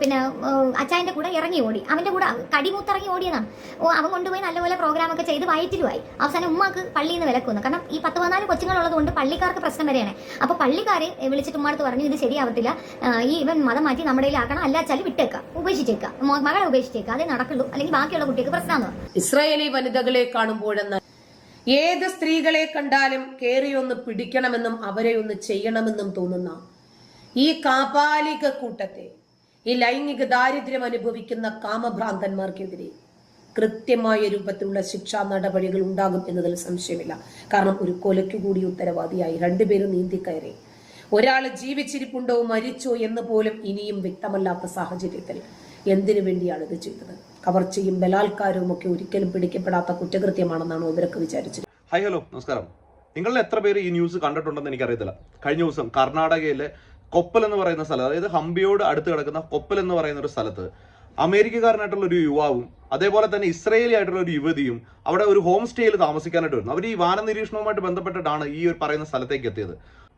പിന്നെ അച്ചായന്റെ കൂടെ ഇറങ്ങി ഓടി. അവന്റെ കൂടെ കടിമൂത്തിറങ്ങി ഓടിയതാണ് ഓ അവൻ കൊണ്ടുപോയി നല്ലപോലെ പ്രോഗ്രാം ഒക്കെ ചെയ്ത് വയറ്റിലുമായി. അവസാനം ഉമ്മാക്ക് പള്ളിയിൽ നിന്ന് വിലക്കുന്നു കാരണം ഈ പത്ത് പതിനാല് കൊച്ചുങ്ങളുള്ളത് കൊണ്ട് പള്ളിക്കാർക്ക് പ്രശ്നം വരെയാണ്. അപ്പോൾ പള്ളിക്കാരെ വിളിച്ചിട്ട് ഉമ്മാടുത്ത് പറഞ്ഞു ഇത് ശരിയാവത്തില്ല. ഈ ഇവൻ മതം മാറ്റി നമ്മുടെ ആക്കണം. അല്ലാച്ചാൽ വിട്ടേക്കാം. ഉപേക്ഷിച്ചേക്കാം. മകളെ ഉപേക്ഷിച്ചേക്കാം. അതേ നടക്കുള്ളൂ. അല്ലെങ്കിൽ ബാക്കിയുള്ള കുട്ടികൾക്ക് പ്രശ്നമാണ് ഇസ്രായേലി വനിതകളെ കാണുമ്പോഴെന്ന് ഏത് സ്ത്രീകളെ കണ്ടാലും കേറിയൊന്ന് പിടിക്കണമെന്നും അവരെ ഒന്ന് ചെയ്യണമെന്നും തോന്നുന്ന ഈ കാപാലിക കൂട്ടത്തെ ഈ ലൈംഗിക ദാരിദ്ര്യം അനുഭവിക്കുന്ന കാമഭ്രാന്തന്മാർക്കെതിരെ കൃത്യമായ രൂപത്തിലുള്ള ശിക്ഷാ നടപടികൾ ഉണ്ടാകും എന്നതിൽ സംശയമില്ല. കാരണം ഒരു കൊലയ്ക്കു കൂടി ഉത്തരവാദിയായി രണ്ടുപേരും നീന്തിക്കയറി. ഒരാൾ ജീവിച്ചിരിപ്പുണ്ടോ മരിച്ചോ എന്ന് പോലും ഇനിയും വ്യക്തമല്ലാത്ത സാഹചര്യത്തിൽ എന്തിനു വേണ്ടിയാണ് ഇത് ചെയ്തത്? കവർച്ചയും ബലാത്കാരവും ഒക്കെ ഒരിക്കലും പിടിക്കപ്പെടാത്ത കുറ്റകൃത്യമാണെന്നാണ് ഇവരൊക്കെ വിചാരിച്ചത്. Hi hello. നമസ്കാരം. നിങ്ങളിൽ എത്ര പേര് ഈ ന്യൂസ് കണ്ടിട്ടുണ്ടെന്ന് എനിക്കറിയത്തില്ല. കഴിഞ്ഞ ദിവസം കർണാടകയിലെ കൊപ്പൽ എന്ന് പറയുന്ന സ്ഥലം അതായത് ഹംപിയോട് അടുത്ത് കിടക്കുന്ന കൊപ്പൽ എന്ന് പറയുന്ന ഒരു സ്ഥലത്ത് അമേരിക്കക്കാരനായിട്ടുള്ള ഒരു യുവാവും അതേപോലെ തന്നെ ഇസ്രയേലി ആയിട്ടുള്ള ഒരു യുവതിയും അവിടെ ഒരു ഹോം സ്റ്റേയിൽ താമസിക്കാനായിട്ട് വരുന്നു. അവർ ഈ വാന നിരീക്ഷണവുമായിട്ട് ബന്ധപ്പെട്ടിട്ടാണ് ഈ ഒരു പറയുന്ന സ്ഥലത്തേക്ക് എത്തിയത്.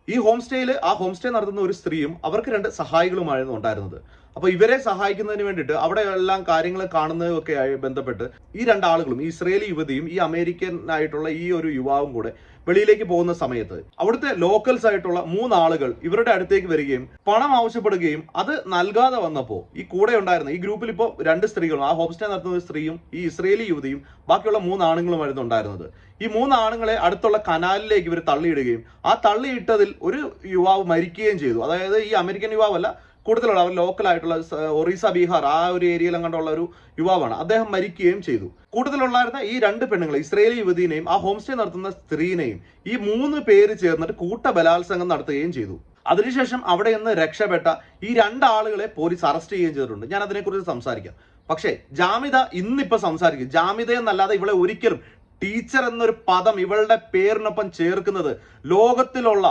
ഈ ഹോം സ്റ്റേയിൽ ആ ഹോം സ്റ്റേ നടത്തുന്ന ഒരു സ്ത്രീയും അവർക്ക് രണ്ട് സഹായികളുമായിരുന്നു ഉണ്ടായിരുന്നത്. അപ്പൊ ഇവരെ സഹായിക്കുന്നതിന് വേണ്ടിയിട്ട് അവിടെ എല്ലാം കാര്യങ്ങൾ കാണുന്നതൊക്കെ ആയി ബന്ധപ്പെട്ട് ഈ രണ്ടാളുകളും ഈ ഇസ്രയേലി യുവതിയും ഈ അമേരിക്കൻ ആയിട്ടുള്ള ഈ ഒരു യുവാവും കൂടെ വെളിയിലേക്ക് പോകുന്ന സമയത്ത് അവിടുത്തെ ലോക്കൽസ് ആയിട്ടുള്ള മൂന്നാളുകൾ ഇവരുടെ അടുത്തേക്ക് വരികയും പണം ആവശ്യപ്പെടുകയും അത് നൽകാതെ വന്നപ്പോൾ ഈ കൂടെ ഉണ്ടായിരുന്ന ഈ ഗ്രൂപ്പിൽ ഇപ്പോൾ രണ്ട് സ്ത്രീകളും ആ ഹോം സ്റ്റേ നടത്തുന്ന സ്ത്രീയും ഈ ഇസ്രയേലി യുവതിയും ബാക്കിയുള്ള മൂന്നാണുങ്ങളുമായിരുന്നു ഉണ്ടായിരുന്നത്. ഈ മൂന്നാണുങ്ങളെ അടുത്തുള്ള കനാലിലേക്ക് ഇവർ തള്ളിയിടുകയും ആ തള്ളിയിട്ടതിൽ ഒരു യുവാവ് മരിക്കുകയും ചെയ്തു. അതായത് ഈ അമേരിക്കൻ യുവാവല്ല കൂടുതലുള്ള അവർ ലോക്കൽ ആയിട്ടുള്ള ഒറീസ ബീഹാർ ആ ഒരു ഏരിയയിൽ അങ്ങോട്ടുള്ള ഒരു യുവാവാണ്. അദ്ദേഹം മരിക്കുകയും ചെയ്തു. കൂടുതലുള്ളായിരുന്ന ഈ രണ്ട് പെണ്ണുങ്ങളെ ഇസ്രയേലി യുവതിനെയും ആ ഹോം സ്റ്റേ നടത്തുന്ന സ്ത്രീനെയും ഈ മൂന്ന് പേര് ചേർന്നിട്ട് കൂട്ട ബലാത്സംഗം നടത്തുകയും ചെയ്തു. അതിനുശേഷം അവിടെ നിന്ന് രക്ഷപ്പെട്ട ഈ രണ്ടാളുകളെ പോലീസ് അറസ്റ്റ് ചെയ്യുകയും ചെയ്തിട്ടുണ്ട്. ഞാൻ അതിനെക്കുറിച്ച് സംസാരിക്കാം. പക്ഷേ ജാമിത ഇന്നിപ്പോൾ സംസാരിക്കും. ജാമിത എന്നല്ലാതെ ഇവളെ ഒരിക്കലും ടീച്ചർ എന്നൊരു പദം ഇവളുടെ പേരിനൊപ്പം ചേർക്കുന്നത് ലോകത്തിലുള്ള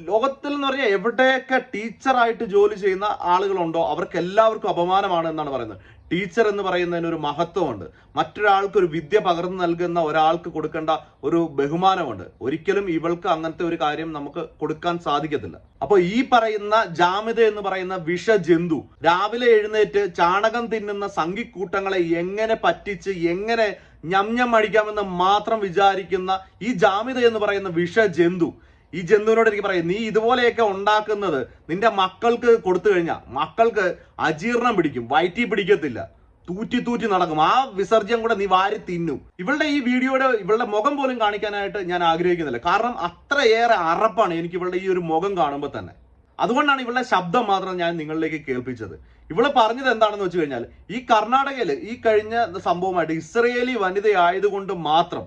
ലോകത്തിൽ എന്ന് പറഞ്ഞാൽ എവിടെയൊക്കെ ടീച്ചറായിട്ട് ജോലി ചെയ്യുന്ന ആളുകളുണ്ടോ അവർക്ക് എല്ലാവർക്കും അപമാനമാണ് എന്നാണ് പറയുന്നത്. ടീച്ചർ എന്ന് പറയുന്നതിന് ഒരു മഹത്വമുണ്ട്. മറ്റൊരാൾക്ക് ഒരു വിദ്യ പകർന്നു നൽകുന്ന ഒരാൾക്ക് കൊടുക്കേണ്ട ഒരു ബഹുമാനമുണ്ട്. ഒരിക്കലും ഇവൾക്ക് അങ്ങനത്തെ ഒരു കാര്യം നമുക്ക് കൊടുക്കാൻ സാധിക്കത്തില്ല. അപ്പോൾ ഈ പറയുന്ന ജാമിത എന്ന് പറയുന്ന വിഷജന്തു രാവിലെ എഴുന്നേറ്റ് ചാണകം തിന്നുന്ന സംഘിക്കൂട്ടങ്ങളെ എങ്ങനെ പറ്റിച്ച് എങ്ങനെ ഞം ഞം അടിക്കാമെന്ന് മാത്രം വിചാരിക്കുന്ന ഈ ജാമിത എന്ന് പറയുന്ന വിഷജന്തു ഈ ജന്തുവിനോട് എനിക്ക് പറയാം നീ ഇതുപോലെയൊക്കെ ഉണ്ടാക്കുന്നത് നിന്റെ മക്കൾക്ക് കൊടുത്തു കഴിഞ്ഞാൽ മക്കൾക്ക് അജീർണം പിടിക്കും വയറ്റി പിടിക്കത്തില്ല തൂറ്റി തൂറ്റി നടക്കും. ആ വിസർജ്യം കൂടെ നീ വാരി തിന്നും. ഇവളുടെ ഈ വീഡിയോയുടെ ഇവളുടെ മുഖം പോലും കാണിക്കാനായിട്ട് ഞാൻ ആഗ്രഹിക്കുന്നില്ല. കാരണം അത്രയേറെ അറപ്പാണ് എനിക്ക് ഇവളുടെ ഈ ഒരു മുഖം കാണുമ്പോൾ തന്നെ. അതുകൊണ്ടാണ് ഇവളുടെ ശബ്ദം മാത്രം ഞാൻ നിങ്ങളിലേക്ക് കേൾപ്പിച്ചത്. ഇവൾ പറഞ്ഞത് എന്താണെന്ന് വെച്ച് കഴിഞ്ഞാൽ ഈ കർണാടകയിൽ ഈ കഴിഞ്ഞ സംഭവമായിട്ട് ഇസ്രയേലി വനിതയായതുകൊണ്ട് മാത്രം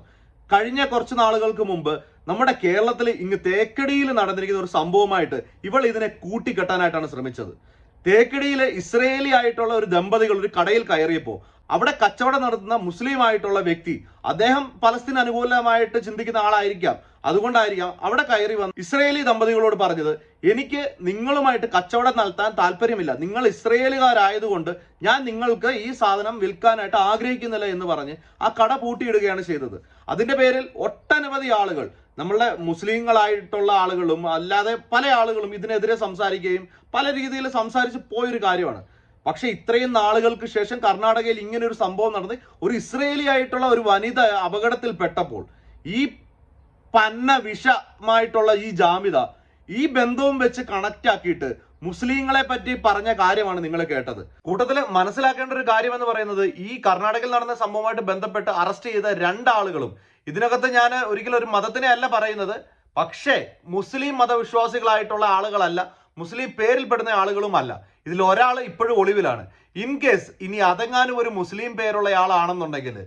കഴിഞ്ഞ കുറച്ച് നാളുകൾക്ക് മുമ്പ് നമ്മുടെ കേരളത്തിൽ ഇങ്ങ് തേക്കടിയിൽ നടന്നിരിക്കുന്ന ഒരു സംഭവമായിട്ട് ഇവൾ ഇതിനെ കൂട്ടിക്കെട്ടാനായിട്ടാണ് ശ്രമിച്ചത്. തേക്കടിയിലെ ഇസ്രയേലി ആയിട്ടുള്ള ഒരു ദമ്പതികൾ ഒരു കടയിൽ കയറിയപ്പോൾ അവിടെ കച്ചവടം നടത്തുന്ന മുസ്ലിം ആയിട്ടുള്ള വ്യക്തി അദ്ദേഹം പലസ്തീൻ അനുകൂലമായിട്ട് ചിന്തിക്കുന്ന ആളായിരിക്കാം. അതുകൊണ്ടായിരിക്കാം അവിടെ കയറി വന്ന് ഇസ്രയേലി ദമ്പതികളോട് പറഞ്ഞത് എനിക്ക് നിങ്ങളുമായിട്ട് കച്ചവടം നടത്താൻ താല്പര്യമില്ല. നിങ്ങൾ ഇസ്രയേലുകാരായതുകൊണ്ട് ഞാൻ നിങ്ങൾക്ക് ഈ സാധനം വിൽക്കാനായിട്ട് ആഗ്രഹിക്കുന്നില്ല എന്ന് പറഞ്ഞ് ആ കട പൂട്ടിയിടുകയാണ് ചെയ്തത്. അതിന്റെ പേരിൽ ഒട്ടനവധി ആളുകൾ നമ്മളുടെ മുസ്ലിങ്ങളായിട്ടുള്ള ആളുകളും അല്ലാതെ പല ആളുകളും ഇതിനെതിരെ സംസാരിക്കുകയും പല രീതിയിൽ സംസാരിച്ച് പോയൊരു കാര്യമാണ്. പക്ഷെ ഇത്രയും നാളുകൾക്ക് ശേഷം കർണാടകയിൽ ഇങ്ങനെ ഒരു സംഭവം നടന്ന് ഒരു ഇസ്രയേലി ആയിട്ടുള്ള ഒരു വനിത അപകടത്തിൽപ്പെട്ടപ്പോൾ ഈ പന്ന വിഷമായിട്ടുള്ള ഈ ജാമിത ഈ ബന്ധവും വെച്ച് കണക്ട് ആക്കിയിട്ട് മുസ്ലിങ്ങളെ പറ്റി പറഞ്ഞ കാര്യമാണ് നിങ്ങൾ കേട്ടത്. കൂട്ടത്തിൽ മനസ്സിലാക്കേണ്ട ഒരു കാര്യം എന്ന് പറയുന്നത് ഈ കർണാടകയിൽ നടന്ന സംഭവമായിട്ട് ബന്ധപ്പെട്ട് അറസ്റ്റ് ചെയ്ത രണ്ടാളുകളും ഇതിനകത്ത് ഞാൻ ഒരിക്കലും ഒരു മതത്തിനെ അല്ല പറയുന്നത്. പക്ഷേ മുസ്ലിം മതവിശ്വാസികളായിട്ടുള്ള ആളുകളല്ല മുസ്ലിം പേരിൽപ്പെടുന്ന ആളുകളുമല്ല. ഇതിൽ ഒരാൾ ഇപ്പോഴും ഒളിവിലാണ്. ഇൻ കേസ് ഇനി അതെങ്ങാനും ഒരു മുസ്ലിം പേരുള്ള ആളാണെന്നുണ്ടെങ്കിൽ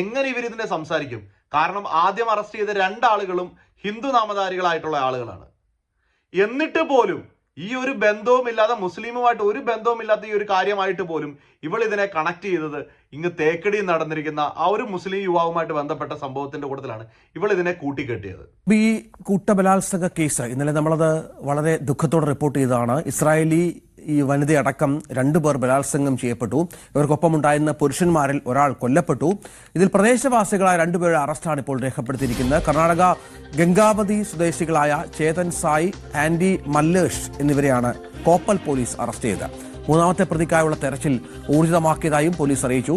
എങ്ങനെ ഇവർ ഇതിനെ സംസാരിക്കും? കാരണം ആദ്യം അറസ്റ്റ് ചെയ്ത രണ്ടാളുകളും ഹിന്ദു നാമധാരികളായിട്ടുള്ള ആളുകളാണ്. എന്നിട്ട് പോലും ഈ ഒരു ബന്ധവുമില്ലാതെ മുസ്ലിമുമായിട്ട് ഒരു ബന്ധവുമില്ലാത്ത ഈ ഒരു കാര്യമായിട്ട് പോലും ഇവൾ ഇതിനെ കണക്ട് ചെയ്തത് ഇങ്ങ് തേക്കടി നടന്നിരിക്കുന്ന ആ ഒരു മുസ്ലിം യുവാവുമായിട്ട് ബന്ധപ്പെട്ട സംഭവത്തിന്റെ കൂട്ടത്തിലാണ് ഇവൾ ഇതിനെ കൂട്ടിക്കെട്ടിയത്. ഈ കൂട്ടബലാത്സംഗ കേസ് ഇന്നലെ നമ്മളത് വളരെ ദുഃഖത്തോടെ റിപ്പോർട്ട് ചെയ്തതാണ്. ഇസ്രായേലി ഈ വനിതയടക്കം രണ്ടുപേർ ബലാത്സംഗം ചെയ്യപ്പെട്ടു. ഇവർക്കൊപ്പം ഉണ്ടായിരുന്ന പുരുഷന്മാരിൽ ഒരാൾ കൊല്ലപ്പെട്ടു. ഇതിൽ പ്രദേശവാസികളായ രണ്ടുപേരുടെ അറസ്റ്റാണ് ഇപ്പോൾ രേഖപ്പെടുത്തിയിരിക്കുന്നത്. കർണാടക ഗംഗാവതി സ്വദേശികളായ ചേതൻ സായി ആൻഡി മല്ലേഷ് എന്നിവരെയാണ് കോപ്പൽ പോലീസ് അറസ്റ്റ് ചെയ്തത്. മൂന്നാമത്തെ പ്രതിക്കായുള്ള തെരച്ചിൽ ഊർജിതമാക്കിയതായും പോലീസ് അറിയിച്ചു.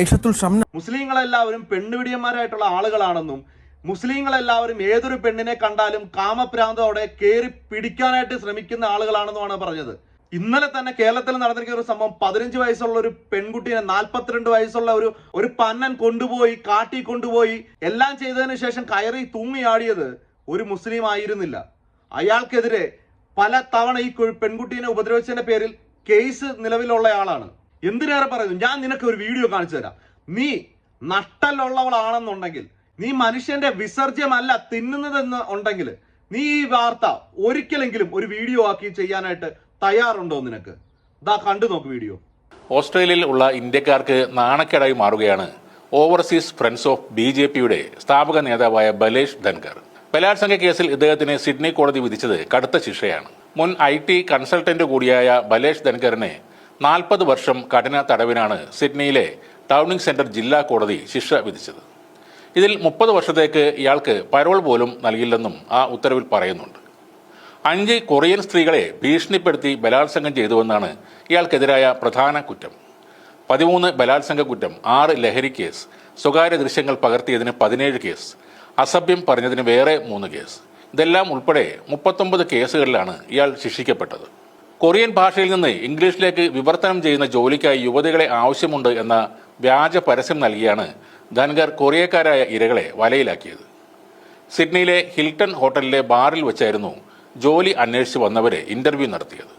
ഐഷത്തുൽ ഷംന മുസ്ലിങ്ങളെല്ലാവരും പെണ്ണുപിടിയന്മാരായിട്ടുള്ള ആളുകളാണെന്നും മുസ്ലിങ്ങളെല്ലാവരും ഏതൊരു പെണ്ണിനെ കണ്ടാലും കാമഭ്രാന്തോടെ കയറി പിടിക്കാനായിട്ട് ശ്രമിക്കുന്ന ആളുകളാണെന്നുമാണ് പറഞ്ഞത്. ഇന്നലെ തന്നെ കേരളത്തിൽ നടന്നിരിക്കുന്ന ഒരു സംഭവം പതിനഞ്ച് വയസ്സുള്ള ഒരു പെൺകുട്ടിയെ നാൽപ്പത്തിരണ്ട് വയസ്സുള്ള ഒരു ഒരു പന്നൻ കൊണ്ടുപോയി കാട്ടി കൊണ്ടുപോയി എല്ലാം ചെയ്തതിനു ശേഷം കയറി തൂങ്ങിയാടിയത് ഒരു മുസ്ലിം ആയിരുന്നില്ല അയാൾക്കെതിരെ പല തവണ ഈ പെൺകുട്ടീനെ ഉപദ്രവിച്ചതിന്റെ പേരിൽ കേസ് നിലവിലുള്ള ആളാണ്. എന്തിനേറെ പറയുന്നു? ഞാൻ നിനക്ക് ഒരു വീഡിയോ കാണിച്ചു തരാം. നീ നട്ടലുള്ളവളാണെന്നുണ്ടെങ്കിൽ നീ മനുഷ്യന്റെ വിസർജ്യമല്ല തിന്നുന്നതെന്ന് ഉണ്ടെങ്കിൽ നീ ഈ വാർത്ത ഒരിക്കലെങ്കിലും ഒരു വീഡിയോ ആക്കി ചെയ്യാനായിട്ട് തയ്യാറുണ്ടോ നിനക്ക്? ദാ കണ്ടു നോക്ക് വീഡിയോ. ഓസ്ട്രേലിയയിൽ ഉള്ള ഇന്ത്യക്കാർക്ക് നാണക്കേടായി മാറുകയാണ് overseas friends of B J പിയുടെ സ്ഥാപക നേതാവായ ബലേഷ് ധൻകർ ബലാത്സംഗ കേസിൽ ഇദ്ദേഹത്തിന് സിഡ്നി കോടതി വിധിച്ചത് കടുത്ത ശിക്ഷയാണ്. മുൻ ഐ ടി കൺസൾട്ടന്റ് കൂടിയായ ബലേഷ് ധൻകറിനെ നാൽപ്പത് വർഷം കഠിന തടവിനാണ് സിഡ്നിയിലെ ടൗണിംഗ് സെന്റർ ജില്ലാ കോടതി ശിക്ഷ വിധിച്ചത്. ഇതിൽ മുപ്പത് വർഷത്തേക്ക് ഇയാൾക്ക് പരോൾ പോലും നൽകില്ലെന്നും ആ ഉത്തരവിൽ പറയുന്നുണ്ട്. അഞ്ച് കൊറിയൻ സ്ത്രീകളെ ഭീഷണിപ്പെടുത്തി ബലാത്സംഗം ചെയ്തുവെന്നാണ് ഇയാൾക്കെതിരായ പ്രധാന കുറ്റം. പതിമൂന്ന് ബലാത്സംഗ കുറ്റം ആറ് ലഹരി കേസ് സ്വകാര്യ ദൃശ്യങ്ങൾ പകർത്തിയതിന് പതിനേഴ് കേസ് അസഭ്യം പറഞ്ഞതിന് വേറെ മൂന്ന് കേസ് ഇതെല്ലാം ഉൾപ്പെടെ മുപ്പത്തൊമ്പത് കേസുകളിലാണ് ഇയാൾ ശിക്ഷിക്കപ്പെട്ടത്. കൊറിയൻ ഭാഷയിൽ നിന്ന് ഇംഗ്ലീഷിലേക്ക് വിവർത്തനം ചെയ്യുന്ന ജോലിക്കായി യുവതികളെ ആവശ്യമുണ്ട് എന്ന വ്യാജ പരസ്യം നൽകിയാണ് ധൻഗർ കൊറിയക്കാരായ ഇരകളെ വലയിലാക്കിയത്. സിഡ്നിയിലെ ഹിൽട്ടൺ ഹോട്ടലിലെ ബാറിൽ വെച്ചായിരുന്നു ജോലി അന്വേഷിച്ച് വന്നവരെ ഇന്റർവ്യൂ നടത്തിയത്.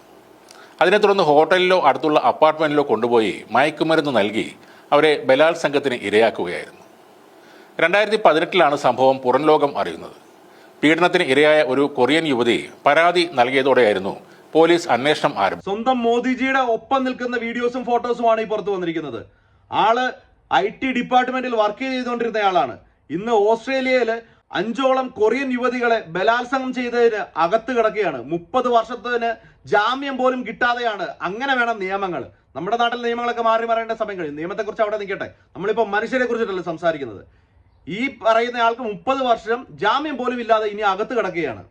അതിനെ തുടർന്ന് ഹോട്ടലിലോ അടുത്തുള്ള അപ്പാർട്ട്മെന്റിലോ കൊണ്ടുപോയി മയക്കുമരുന്ന് നൽകി അവരെ ബലാത്സംഗത്തിന് ഇരയാക്കുകയായിരുന്നു. രണ്ടായിരത്തി പതിനെട്ടിലാണ് സംഭവം പുറംലോകം അറിയുന്നത്. പീഡനത്തിന് ഇരയായ ഒരു കൊറിയൻ യുവതി പരാതി നൽകിയതോടെയായിരുന്നു പോലീസ് അന്വേഷണം ആരംഭിച്ചു സ്വന്തം മോദിജിയുടെ ഒപ്പം നിൽക്കുന്ന വീഡിയോസും ഫോട്ടോസുമാണ് ഈ പുറത്തു വന്നിരിക്കുന്നത്. ആൾ ഐ ടി ഡിപ്പാർട്ട്മെന്റിൽ വർക്ക് ചെയ്തുകൊണ്ടിരുന്ന ആളാണ്. ഇന്ന് ഓസ്ട്രേലിയയിൽ അഞ്ചോളം കൊറിയൻ യുവതികളെ ബലാത്സംഗം ചെയ്തതിന് അകത്ത് കിടക്കുകയാണ്. മുപ്പത് വർഷത്തിന് ജാമ്യം പോലും കിട്ടാതെയാണ് അങ്ങനെ വേണം നിയമങ്ങൾ. നമ്മുടെ നാട്ടിൽ നിയമങ്ങളൊക്കെ മാറി മാറേണ്ട സമയം കഴിയും നിയമത്തെക്കുറിച്ച് അവിടെ നിൽക്കട്ടെ. നമ്മളിപ്പോൾ മനുഷ്യരെ കുറിച്ചിട്ടല്ല സംസാരിക്കുന്നത്. ഈ പറയുന്ന ആൾക്ക് മുപ്പത് വർഷം ജാമ്യം പോലും ഇല്ലാതെ ഇനി അകത്ത് കിടക്കുകയാണ്.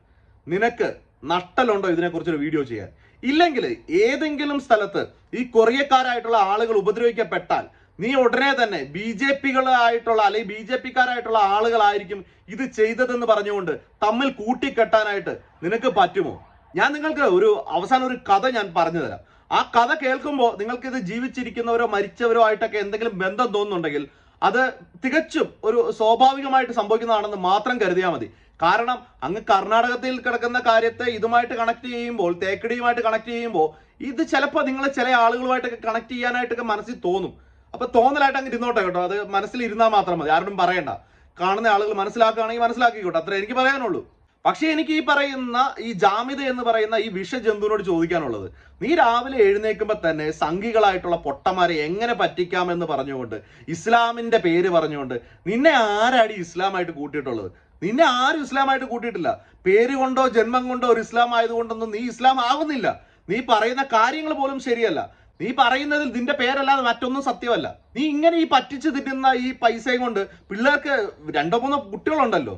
നിനക്ക് നട്ടലുണ്ടോ ഇതിനെക്കുറിച്ചൊരു വീഡിയോ ചെയ്യാൻ? ഇല്ലെങ്കിൽ ഏതെങ്കിലും സ്ഥലത്ത് ഈ കൊറിയക്കാരായിട്ടുള്ള ആളുകൾ ഉപദ്രവിക്കപ്പെട്ടാൽ നീ ഉടനെ തന്നെ ബി ജെ പികളായിട്ടുള്ള അല്ലെങ്കിൽ ബി ജെ പിക്കാരായിട്ടുള്ള ആളുകളായിരിക്കും ഇത് ചെയ്തതെന്ന് പറഞ്ഞുകൊണ്ട് തമ്മിൽ കൂട്ടിക്കെട്ടാനായിട്ട് നിനക്ക് പറ്റുമോ? ഞാൻ നിങ്ങൾക്ക് ഒരു അവസാന ഒരു കഥ ഞാൻ പറഞ്ഞു തരാം. ആ കഥ കേൾക്കുമ്പോൾ നിങ്ങൾക്ക് ഇത് ജീവിച്ചിരിക്കുന്നവരോ മരിച്ചവരോ ആയിട്ടൊക്കെ എന്തെങ്കിലും ബന്ധം തോന്നുന്നുണ്ടെങ്കിൽ അത് തികച്ചും ഒരു സ്വാഭാവികമായിട്ട് സംഭവിക്കുന്നതാണെന്ന് മാത്രം കരുതിയാൽ മതി. കാരണം അങ്ങ് കർണാടകത്തിൽ കിടക്കുന്ന കാര്യത്തെ ഇതുമായിട്ട് കണക്ട് ചെയ്യുമ്പോൾ തേക്കടിയുമായിട്ട് കണക്ട് ചെയ്യുമ്പോൾ ഇത് ചിലപ്പോൾ നിങ്ങളെ ചില ആളുകളുമായിട്ടൊക്കെ കണക്ട് ചെയ്യാനായിട്ടൊക്കെ മനസ്സിൽ തോന്നും. അപ്പൊ തോന്നലായിട്ട് അങ്ങ് ഇരുന്നോട്ടെ കേട്ടോ. അത് മനസ്സിൽ ഇരുന്നാൽ മാത്രം മതി. ആരോടും പറയണ്ട. കാണുന്ന ആളുകൾ മനസ്സിലാക്കുകയാണെങ്കിൽ മനസ്സിലാക്കിക്കോട്ടെ. അത്ര എനിക്ക് പറയാനുള്ളൂ. പക്ഷേ എനിക്ക് ഈ പറയുന്ന ഈ ജാമിത എന്ന് പറയുന്ന ഈ വിഷജന്തുവിനോട് ചോദിക്കാനുള്ളത് നീ രാവിലെ എഴുന്നേൽക്കുമ്പോൾ തന്നെ സംഘികളായിട്ടുള്ള പൊട്ടന്മാരെ എങ്ങനെ പറ്റിക്കാമെന്ന് പറഞ്ഞുകൊണ്ട് ഇസ്ലാമിന്റെ പേര് പറഞ്ഞുകൊണ്ട് നിന്നെ ആരാടി ഇസ്ലാമായിട്ട് കൂട്ടിയിട്ടുള്ളത്? നിന്നെ ആരും ഇസ്ലാമായിട്ട് കൂട്ടിയിട്ടില്ല. പേര് കൊണ്ടോ ജന്മം കൊണ്ടോ ഒരു ഇസ്ലാം ആയതുകൊണ്ടൊന്നും നീ ഇസ്ലാം ആവുന്നില്ല. നീ പറയുന്ന കാര്യങ്ങൾ പോലും ശരിയല്ല. നീ പറയുന്നതിൽ നിന്റെ പേരല്ലാതെ മറ്റൊന്നും സത്യമല്ല. നീ ഇങ്ങനെ ഈ പറ്റിച്ച് തിന്നുന്ന ഈ പൈസയും കൊണ്ട് പിള്ളേർക്ക് രണ്ടോ മൂന്നോ കുട്ടികളുണ്ടല്ലോ.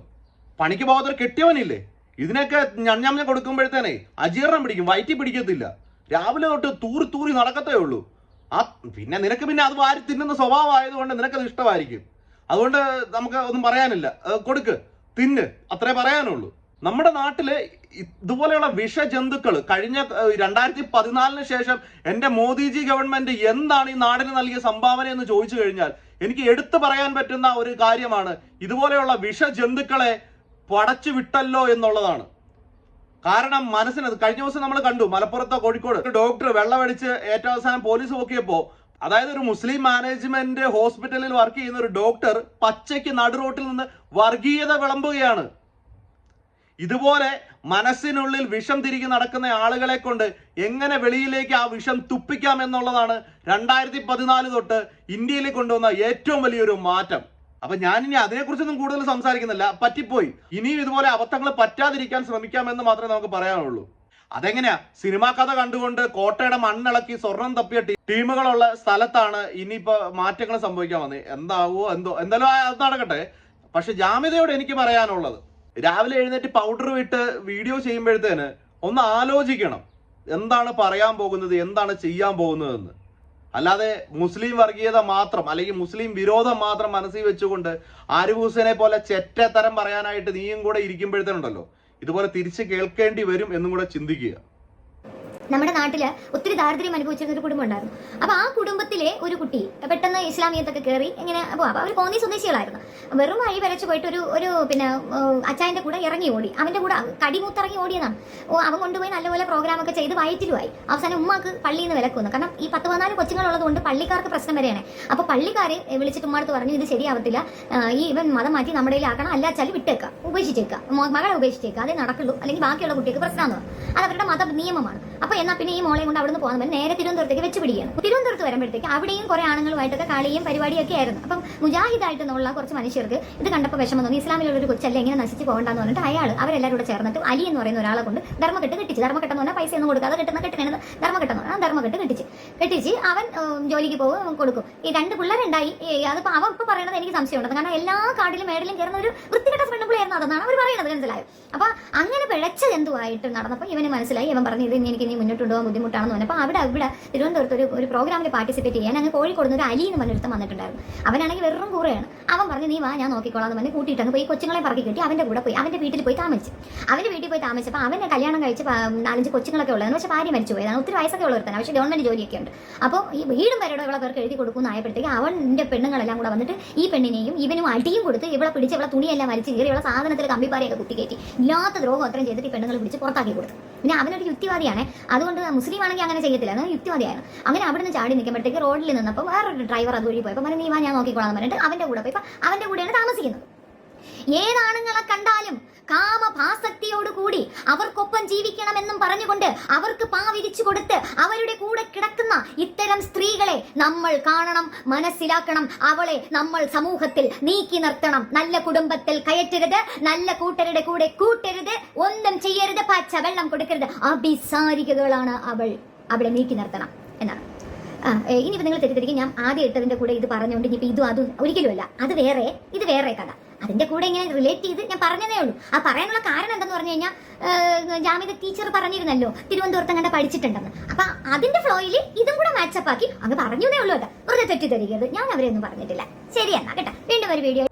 പണിക്ക് പോകാത്തൊരു കെട്ടിയവനില്ലേ? ഇതിനൊക്കെ ഞഞ്ഞമ്മ കൊടുക്കുമ്പോഴത്തേനെ അജീർണം പിടിക്കും വയറ്റി പിടിക്കത്തില്ല. രാവിലെ തൊട്ട് തൂറി തൂറി നടക്കത്തേ ഉള്ളൂ. ആ പിന്നെ നിനക്ക് പിന്നെ അത് വാരി തിന്നുന്ന സ്വഭാവം ആയതുകൊണ്ട് നിനക്കത് ഇഷ്ടമായിരിക്കും. അതുകൊണ്ട് നമുക്ക് ഒന്നും പറയാനില്ല. കൊടുക്ക് തിന്ന് അത്രേ പറയാനുള്ളൂ. നമ്മുടെ നാട്ടിൽ ഇതുപോലെയുള്ള വിഷജന്തുക്കൾ കഴിഞ്ഞ രണ്ടായിരത്തി പതിനാലിന് ശേഷം എന്റെ മോദിജി ഗവൺമെന്റ് എന്താണ് ഈ നാടിന് നൽകിയ സംഭാവന എന്ന് ചോദിച്ചു കഴിഞ്ഞാൽ എനിക്ക് എടുത്തു പറയാൻ പറ്റുന്ന ഒരു കാര്യമാണ് ഇതുപോലെയുള്ള വിഷജന്തുക്കളെ പടച്ചു വിട്ടല്ലോ എന്നുള്ളതാണ്. കാരണം മനസ്സിനത് കഴിഞ്ഞ ദിവസം നമ്മൾ കണ്ടു മലപ്പുറത്തോ കോഴിക്കോട്. ഡോക്ടർ വെള്ളമടിച്ച് ഏറ്റവും അവസാനം പോലീസ് നോക്കിയപ്പോ അതായത് ഒരു മുസ്ലിം മാനേജ്മെന്റ് ഹോസ്പിറ്റലിൽ വർക്ക് ചെയ്യുന്ന ഒരു ഡോക്ടർ പച്ചയ്ക്ക് നടുറോട്ടിൽ നിന്ന് വർഗീയത വിളമ്പുകയാണ്. ഇതുപോലെ മനസ്സിനുള്ളിൽ വിഷം തിരികെ നടക്കുന്ന ആളുകളെ കൊണ്ട് എങ്ങനെ വെളിയിലേക്ക് ആ വിഷം തുപ്പിക്കാം എന്നുള്ളതാണ് രണ്ടായിരത്തി പതിനാല് തൊട്ട് ഇന്ത്യയിൽ കൊണ്ടുവന്ന ഏറ്റവും വലിയൊരു മാറ്റം. അപ്പൊ ഞാൻ ഇനി അതിനെക്കുറിച്ചൊന്നും കൂടുതൽ സംസാരിക്കുന്നില്ല. പറ്റിപ്പോയി. ഇനിയും ഇതുപോലെ അബദ്ധങ്ങൾ പറ്റാതിരിക്കാൻ ശ്രമിക്കാമെന്ന് മാത്രമേ നമുക്ക് പറയാനുള്ളൂ. അതെങ്ങനെയാ? സിനിമാ കഥ കണ്ടുകൊണ്ട് കോട്ടയുടെ മണ്ണിളക്കി സ്വർണം തപ്പിയ ടീമുകളുള്ള സ്ഥലത്താണ് ഇനിയിപ്പോ മാറ്റങ്ങൾ സംഭവിക്കാൻ വന്നത്. എന്താവോ എന്തോ എന്തായാലും അത് നടക്കട്ടെ. പക്ഷെ ജാമ്യതയോട് എനിക്ക് പറയാനുള്ളത് രാവിലെ എഴുന്നേറ്റ് പൗഡർ വിട്ട് വീഡിയോ ചെയ്യുമ്പോഴത്തേന് ഒന്ന് ആലോചിക്കണം. എന്താണ് പറയാൻ പോകുന്നത്? എന്താണ് ചെയ്യാൻ പോകുന്നതെന്ന്. അല്ലാതെ മുസ്ലിം വർഗീയത മാത്രം അല്ലെങ്കിൽ മുസ്ലിം വിരോധം മാത്രം മനസ്സിൽ വെച്ചുകൊണ്ട് ആരിഫ് ഹുസൈനെ പോലെ ചെറ്റത്തരം പറയാനായിട്ട് നീയും കൂടെ ഇരിക്കുമ്പോഴത്തേനുണ്ടല്ലോ. ഇതുപോലെ തിരിച്ച് കേൾക്കേണ്ടി വരും എന്നും കൂടെ ചിന്തിക്കുക. നമ്മുടെ നാട്ടിൽ ഒത്തിരി ദാരിദ്ര്യം അനുഭവിച്ചിരുന്ന ഒരു കുടുംബം ഉണ്ടായിരുന്നു. അപ്പൊ ആ കുടുംബത്തിലെ ഒരു കുട്ടി പെട്ടെന്ന് ഇസ്ലാമിയത്തൊക്കെ കയറി ഇങ്ങനെ പോവാ. അപ്പൊ അവർ കോന്നി സ്വദേശികളായിരുന്നു. വെറും വഴി വരച്ച് പോയിട്ട് ഒരു ഒരു പിന്നെ ഏഹ്, അച്ചായന്റെ കൂടെ ഇറങ്ങി ഓടി. അവന്റെ കൂടെ കടിമൂത്തിറങ്ങി ഓടിയതാണ് ഓ അവൻ കൊണ്ടുപോയി നല്ലപോലെ പ്രോഗ്രാം ഒക്കെ ചെയ്ത് വയറ്റിലുമായി അവസാനം ഉമ്മാക്ക് പള്ളിയിൽ നിന്ന് വിലക്കുന്നു. കാരണം ഈ പത്ത് പതിനാല് കൊച്ചുങ്ങളുള്ളത് കൊണ്ട് പള്ളിക്കാർക്ക് പ്രശ്നം വരെയാണ്. അപ്പൊ പള്ളിക്കാരെ വിളിച്ചിട്ട് ഉമ്മാടുത്ത് പറഞ്ഞു ഇത് ശരിയാവത്തില്ല. ഈ ഇവൻ മതം മാറ്റി നമ്മുടെ ആക്കണം. അല്ലാച്ചാൽ വിട്ടേക്കാം. ഉപേക്ഷിച്ചേക്കാം. ഉപേക്ഷിച്ചേക്കുക മകളെ ഉപേക്ഷിച്ചേക്കാം. അതേ നടക്കുള്ളൂ. അല്ലെങ്കിൽ ബാക്കിയുള്ള കുട്ടികൾക്ക് പ്രശ്നമാണ് അത് അവരുടെ മത നിയമമാണ്. അപ്പൊ എന്നാ പിന്നെ ഈ മോളെ കൊണ്ട് അവിടുന്ന് പോകാൻ നേരെ തിരുവനന്തപുരത്തേക്ക് വെച്ച് പിടിക്കുകയാണ്. തിരുവനന്തപുരത്ത് വരുമ്പോഴത്തേക്ക് അവിടെയും കുറെ ആണുങ്ങളുമായിട്ടൊക്കെ കളിയും പരിപാടിയൊക്കെ ആയിരുന്നു. അപ്പം മുജാഹിദായിട്ടെന്നുള്ള കുറച്ച് മനുഷ്യർക്ക് ഇത് കണ്ടപ്പോൾ വിഷമം തോന്നി. ഇസ്ലാമിലുള്ള ഒരു കൊച്ചല്ലേ ഇങ്ങനെ നശിച്ച് പോകണ്ടെന്ന് പറഞ്ഞിട്ട് അയാൾ അവരെല്ലാവരും കൂടെ ചേർന്നിട്ട് അലി എന്ന് പറയുന്ന ഒരാളെ കൊണ്ട് ധർമ്മക്കെട്ട് കെട്ടിച്ച്. ധർമ്മക്കെട്ട് എന്ന് പറഞ്ഞാൽ പൈസ ഒന്നും കൊടുക്കാതെ കിട്ടുന്ന കെട്ടിനാണ് ധർമ്മക്കെട്ടെന്ന് പറഞ്ഞാൽ ധർമ്മക്കെട്ട് കെട്ടിച്ച്. കെട്ടിച്ച് അവൻ ജോലിക്ക് പോകും കൊടുക്കും. ഈ രണ്ട് പിള്ളേരുണ്ടായി. ഈ അതിപ്പോ അവൻ ഇപ്പൊ പറയണത് എനിക്ക് സംശയമുണ്ട്. കാരണം എല്ലാ കാടിലും മേടിലും കയറുന്ന ഒരു വൃത്തികെട്ട പെണ്ണുപിള്ളയായിരുന്നു അതെന്നാണ് അവർ പറയുന്നത്. മനസ്സിലായത് അപ്പൊ അങ്ങനെ പിഴച്ചത് എന്തുമായിട്ട് നടന്നപ്പോൾ ഇവന് മനസ്സിലായി. ഇവൻ പറഞ്ഞു ഇത് എനിക്ക് ഇനി മുന്നോട്ട് കൊണ്ടുപോകാൻ ബുദ്ധിമുട്ടാണെന്ന് പറഞ്ഞപ്പോൾ അവിടെ ഇവിടെ തിരുവനന്തപുരത്ത് ഒരു ഒരു പ്രോഗ്രാമിൽ പാർട്ടിസിപ്പേറ്റ് ചെയ്യാൻ അങ്ങ് കോഴിക്കോട് ഒരു അലി എന്ന് പറഞ്ഞൊരുത്തം വന്നിട്ടുണ്ടായിരുന്നു. അവനാണെങ്കിൽ വെറും കൂറയാണ്. അവൻ പറഞ്ഞു നീ വാ ഞാൻ നോക്കിക്കോളാം എന്ന് പറഞ്ഞ് കൂട്ടിയിട്ട് പോയി കൊച്ചുങ്ങളെ പറക്കി കിട്ടി അവന്റെ കൂടെ പോയി അവന്റെ വീട്ടിൽ പോയി താമസിച്ചു. അവന്റെ വീട്ടിൽ പോയി താമസിച്ചപ്പോൾ അവനെ കല്യാണം കഴിച്ച് നാലഞ്ച് കൊച്ചുങ്ങളൊക്കെ ഉള്ളതാണ്. പക്ഷെ ഭാര്യ മരിച്ചു പോയതാണ്. ഒത്തിരി വയസ്സൊക്കെ ഉള്ളവർത്താണ് പക്ഷേ ഗവൺമെന്റ് ജോലിയൊക്കെ ഉണ്ട്. അപ്പോൾ ഈ വീടും വരടോ ഇവളെ പേർക്ക് എഴുതി കൊടുക്കുന്ന ആയപ്പോഴത്തേക്ക് അവന്റെ പെണ്ണുങ്ങളെല്ലാം കൂടെ വന്നിട്ട് ഈ പെണ്ണിനെയും ഇവനും അടിയും കൊടുത്ത് ഇവളെ പിടിച്ച് ഇവളെ തുണിയെല്ലാം വലിച്ച് കയറി ഇവളെ സാധനത്തിൽ കമ്പിപ്പാരയൊക്കെ കുത്തിക്കയറ്റി ഇല്ലാത്ത ദ്രോഹം അത്രയും ചെയ്തിട്ട് ഈ പെണ്ണുങ്ങൾ പിടിച്ച് പുറത്താക്കി കൊടുത്തു. പിന്നെ അവനൊരു യുക്തിവാദിയാണ്. അതുകൊണ്ട് മുസ്ലിം ആണെങ്കിൽ അങ്ങനെ ചെയ്യത്തില്ല. അത് മതിയായിരുന്നു അങ്ങനെ അവിടെ നിന്ന് ചാടി നിൽക്കുമ്പോഴത്തേക്ക് റോഡിൽ നിന്നപ്പോൾ വേറൊരു ഡ്രൈവർ അതുവഴി പോയപ്പോൾ പറഞ്ഞു നീ വാ ഞാൻ നോക്കിക്കോളാം പറഞ്ഞിട്ട് അവന്റെ കൂടെ പോയി അവന്റെ കൂടെയാണ് താമസിക്കുന്നത്. ഏതാണുങ്ങളെ കണ്ടാലും കാമഭാസക്തിയോട് കൂടി അവർക്കൊപ്പം ജീവിക്കണമെന്നും പറഞ്ഞുകൊണ്ട് അവർക്ക് പാവിരിച്ചു കൊടുത്ത് അവരുടെ കൂടെ കിടക്കുന്ന ഇത്തരം സ്ത്രീകളെ നമ്മൾ കാണണം മനസ്സിലാക്കണം അവളെ നമ്മൾ സമൂഹത്തിൽ നീക്കി നിർത്തണം. നല്ല കുടുംബത്തിൽ കയറ്റരുത് നല്ല കൂട്ടരുടെ കൂടെ കൂട്ടരുത് ഒന്നും ചെയ്യരുത് പച്ച വെള്ളം കൊടുക്കരുത്. അഭിസാരികകളാണ് അവൾ. അവിടെ നീക്കി നിർത്തണം എന്നാണ്. ആ ഏ, ഇനിയിപ്പോ നിങ്ങൾ തെറ്റിദ്ധരിക്കും. ഞാൻ ആദ്യം ഇട്ടതിന്റെ കൂടെ ഇത് പറഞ്ഞുകൊണ്ട് ഇനിയിപ്പോൾ ഇതും അതും ഒരിക്കലുമല്ല. അത് വേറെ ഇത് വേറെ കഥ. അതിന്റെ കൂടെ ഇങ്ങനെ റിലേറ്റ് ചെയ്ത് ഞാൻ പറഞ്ഞതേ ഉള്ളൂ. ആ പറയാനുള്ള കാരണം എന്തെന്ന് പറഞ്ഞു കഴിഞ്ഞാൽ ജാമ്യത ടീച്ചർ പറഞ്ഞിരുന്നല്ലോ തിരുവനന്തപുരത്ത് അങ്ങനെ പഠിച്ചിട്ടുണ്ടെന്ന്. അപ്പൊ അതിന്റെ ഫ്ലോയിൽ ഇതും കൂടെ മാച്ചപ്പ് ആക്കി അങ്ങ് പറഞ്ഞതേ ഉള്ളൂ കേട്ടോ. വെറുതെ തെറ്റിദ്ധരിക്കരുത്. ഞാൻ അവരെയൊന്നും പറഞ്ഞിട്ടില്ല. ശരിയെന്നാ കേട്ടോ. വീണ്ടും ഒരു വീഡിയോ